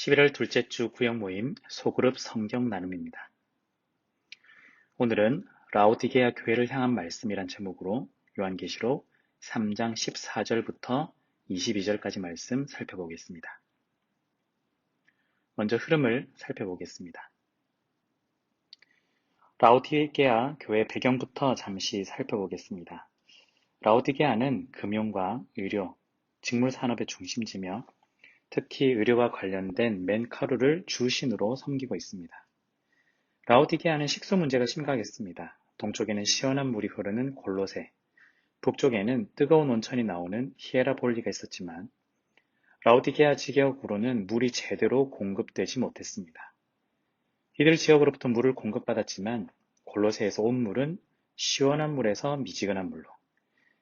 11월 둘째 주 구역 모임 소그룹 성경 나눔입니다. 오늘은 라오디게아 교회를 향한 말씀이란 제목으로 요한계시록 3장 14절부터 22절까지 말씀 살펴보겠습니다. 먼저 흐름을 살펴보겠습니다. 라오디게아 교회 배경부터 잠시 살펴보겠습니다. 라오디게아는 금융과 의료, 직물 산업의 중심지며 특히 의료와 관련된 맨카루를 주신으로 섬기고 있습니다. 라오디게아는 식수 문제가 심각했습니다. 동쪽에는 시원한 물이 흐르는 골로세, 북쪽에는 뜨거운 온천이 나오는 히에라볼리가 있었지만 라오디게아 지역으로는 물이 제대로 공급되지 못했습니다. 이들 지역으로부터 물을 공급받았지만 골로세에서 온 물은 시원한 물에서 미지근한 물로,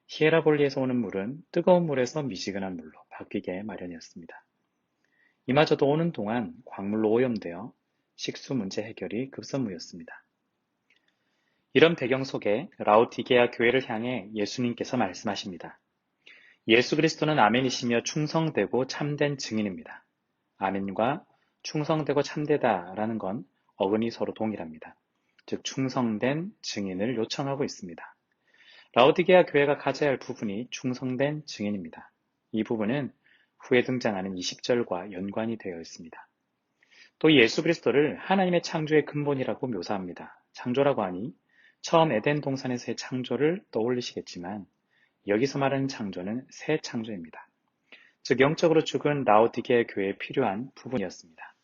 히에라볼리에서 오는 물은 뜨거운 물에서 미지근한 물로 바뀌게 마련이었습니다. 이마저도 오는 동안 광물로 오염되어 식수 문제 해결이 급선무였습니다. 이런 배경 속에 라우디게아 교회를 향해 예수님께서 말씀하십니다. 예수 그리스도는 아멘이시며 충성되고 참된 증인입니다. 아멘과 충성되고 참되다라는 건 어근이 서로 동일합니다. 즉 충성된 증인을 요청하고 있습니다. 라우디게아 교회가 가져야 할 부분이 충성된 증인입니다. 이 부분은 후에 등장하는 20절과 연관이 되어 있습니다. 또 예수 그리스도를 하나님의 창조의 근본이라고 묘사합니다. 창조라고 하니 처음 에덴 동산에서의 창조를 떠올리시겠지만 여기서 말하는 창조는 새 창조입니다. 즉 영적으로 죽은 라오디게아 교회에 필요한 부분이었습니다.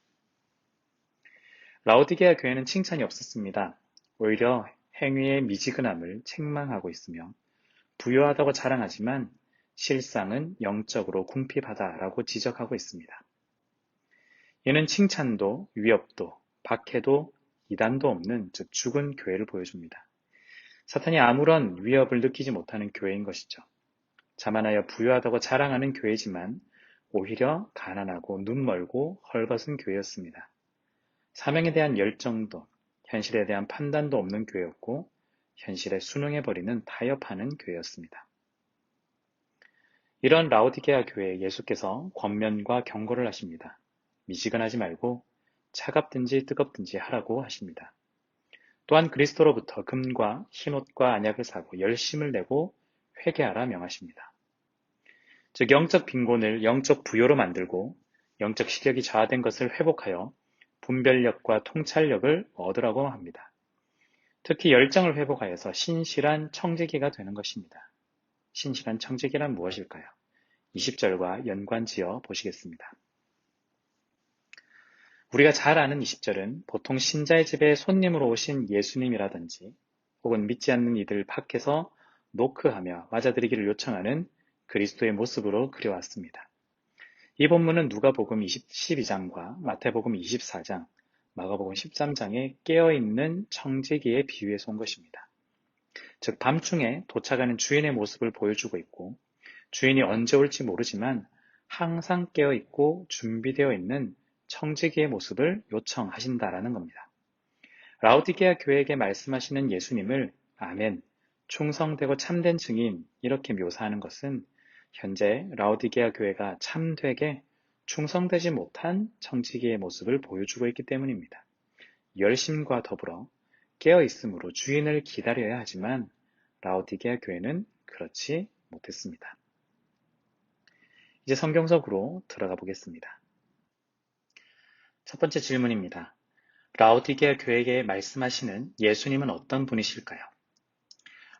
라오디게아 교회는 칭찬이 없었습니다. 오히려 행위의 미지근함을 책망하고 있으며 부유하다고 자랑하지만 실상은 영적으로 궁핍하다라고 지적하고 있습니다. 이는 칭찬도 위협도 박해도 이단도 없는 즉 죽은 교회를 보여줍니다. 사탄이 아무런 위협을 느끼지 못하는 교회인 것이죠. 자만하여 부유하다고 자랑하는 교회지만 오히려 가난하고 눈멀고 헐벗은 교회였습니다. 사명에 대한 열정도 현실에 대한 판단도 없는 교회였고 현실에 순응해버리는 타협하는 교회였습니다. 이런 라오디게아 교회에 예수께서 권면과 경고를 하십니다. 미지근하지 말고 차갑든지 뜨겁든지 하라고 하십니다. 또한 그리스도로부터 금과 흰옷과 안약을 사고 열심을 내고 회개하라 명하십니다. 즉 영적 빈곤을 영적 부여로 만들고 영적 시력이 저하된 것을 회복하여 분별력과 통찰력을 얻으라고 합니다. 특히 열정을 회복하여서 신실한 청지기가 되는 것입니다. 신실한 청지기란 무엇일까요? 20절과 연관지어 보시겠습니다. 우리가 잘 아는 20절은 보통 신자의 집에 손님으로 오신 예수님이라든지 혹은 믿지 않는 이들 밖에서 노크하며 맞아들이기를 요청하는 그리스도의 모습으로 그려왔습니다. 이 본문은 누가복음 12장과 마태복음 24장, 마가복음 13장에 깨어있는 청지기의 비유에서 온 것입니다. 즉 밤중에 도착하는 주인의 모습을 보여주고 있고 주인이 언제 올지 모르지만 항상 깨어 있고 준비되어 있는 청지기의 모습을 요청하신다라는 겁니다. 라우디게아 교회에게 말씀하시는 예수님을 아멘, 충성되고 참된 증인 이렇게 묘사하는 것은 현재 라우디게아 교회가 참되게 충성되지 못한 청지기의 모습을 보여주고 있기 때문입니다. 열심과 더불어 깨어 있으므로 주인을 기다려야 하지만 라우디게아 교회는 그렇지 못했습니다. 이제 성경석으로 들어가 보겠습니다. 첫 번째 질문입니다. 라우디게아 교회에게 말씀하시는 예수님은 어떤 분이실까요?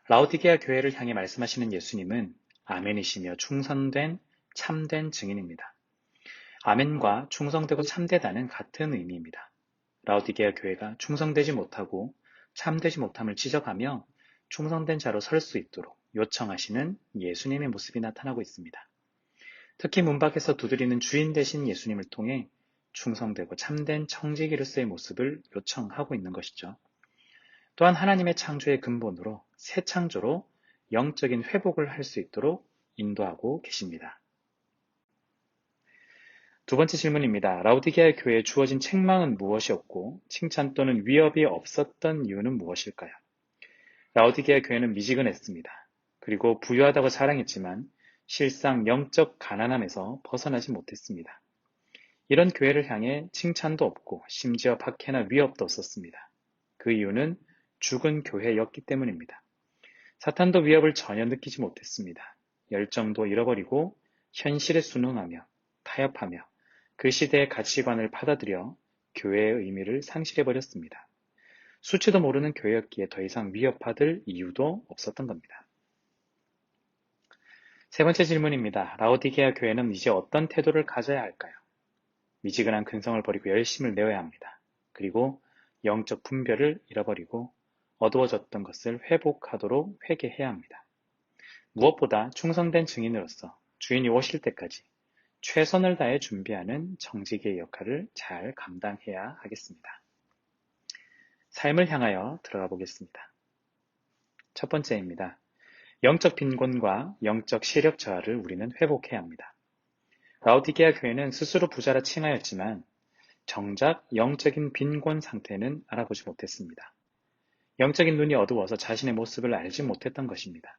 라우디게아 교회를 향해 말씀하시는 예수님은 아멘이시며 충성된 참된 증인입니다. 아멘과 충성되고 참되다는 같은 의미입니다. 라우디게아 교회가 충성되지 못하고 참되지 못함을 지적하며 충성된 자로 설 수 있도록 요청하시는 예수님의 모습이 나타나고 있습니다. 특히 문 밖에서 두드리는 주인 되신 예수님을 통해 충성되고 참된 청지 기로서의 모습을 요청하고 있는 것이죠. 또한 하나님의 창조의 근본으로 새 창조로 영적인 회복을 할 수 있도록 인도하고 계십니다. 두 번째 질문입니다. 라우디게아 교회에 주어진 책망은 무엇이었고 칭찬 또는 위협이 없었던 이유는 무엇일까요? 라우디게아 교회는 미지근했습니다. 그리고 부유하다고 자랑했지만 실상 영적 가난함에서 벗어나지 못했습니다. 이런 교회를 향해 칭찬도 없고 심지어 박해나 위협도 없었습니다. 그 이유는 죽은 교회였기 때문입니다. 사탄도 위협을 전혀 느끼지 못했습니다. 열정도 잃어버리고 현실에 순응하며 타협하며 그 시대의 가치관을 받아들여 교회의 의미를 상실해버렸습니다. 수치도 모르는 교회였기에 더 이상 위협받을 이유도 없었던 겁니다. 세 번째 질문입니다. 라오디게아 교회는 이제 어떤 태도를 가져야 할까요? 미지근한 근성을 버리고 열심을 내어야 합니다. 그리고 영적 분별을 잃어버리고 어두워졌던 것을 회복하도록 회개해야 합니다. 무엇보다 충성된 증인으로서 주인이 오실 때까지 최선을 다해 준비하는 정직의 역할을 잘 감당해야 하겠습니다. 삶을 향하여 들어가 보겠습니다. 첫 번째입니다. 영적 빈곤과 영적 시력 저하를 우리는 회복해야 합니다. 라우디게아 교회는 스스로 부자라 칭하였지만 정작 영적인 빈곤 상태는 알아보지 못했습니다. 영적인 눈이 어두워서 자신의 모습을 알지 못했던 것입니다.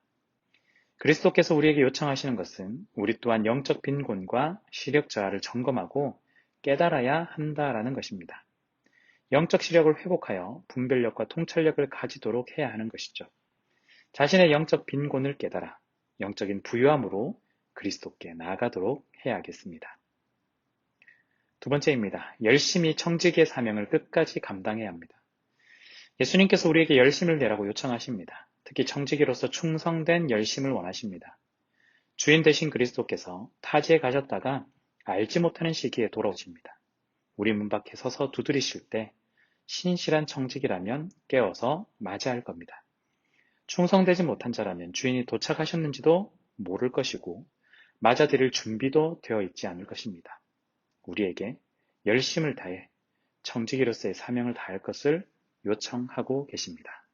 그리스도께서 우리에게 요청하시는 것은 우리 또한 영적 빈곤과 시력 저하를 점검하고 깨달아야 한다라는 것입니다. 영적 시력을 회복하여 분별력과 통찰력을 가지도록 해야 하는 것이죠. 자신의 영적 빈곤을 깨달아 영적인 부유함으로 그리스도께 나아가도록 해야겠습니다. 두 번째입니다. 열심히 청직의 사명을 끝까지 감당해야 합니다. 예수님께서 우리에게 열심을 내라고 요청하십니다. 특히 청지기로서 충성된 열심을 원하십니다. 주인 되신 그리스도께서 타지에 가셨다가 알지 못하는 시기에 돌아오십니다. 우리 문 밖에 서서 두드리실 때 신실한 청직이라면 깨어서 맞이할 겁니다. 충성되지 못한 자라면 주인이 도착하셨는지도 모를 것이고 맞아들일 준비도 되어 있지 않을 것입니다. 우리에게 열심을 다해 청지기로서의 사명을 다할 것을 요청하고 계십니다.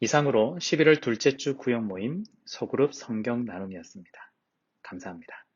이상으로 11월 둘째 주 구역 모임 소그룹 성경 나눔이었습니다. 감사합니다.